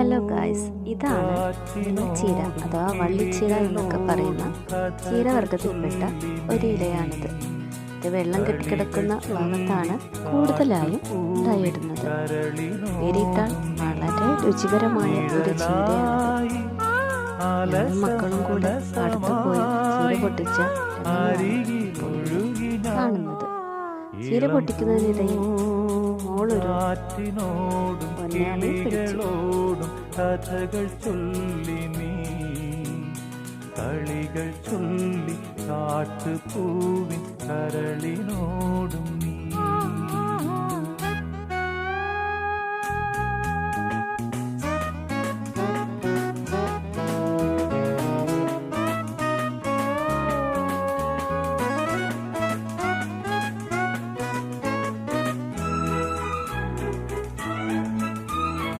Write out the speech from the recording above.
Hello guys ഇതാണ് ചീര അഥവാ വള്ളിച്ചീര എന്നൊക്കെ പറയുന്ന ചീരവർഗത്തിൽപ്പെട്ട ഒരു ഇലയാണിത്. ഇത് വെള്ളം കെട്ടിക്കിടക്കുന്ന ഭാഗത്താണ് കൂടുതലായും ഉണ്ടായിടുന്നത്. നേരിട്ടാൽ വളരെ രുചികരമായ ഒരു ചീരയാണ് മക്കളും കൂടെ അടുത്ത് പോയി ചീര പൊട്ടിച്ച കാണുന്നത്. ചീര പൊട്ടിക്കുന്നതിനിടയിൽ മോളൊരു പിടിച്ചു. കഥകൾ ചൊല്ലി നീ കളികൾ ചൊല്ലി കാട്ടുപൂവിൻ കരളിനോടും നീ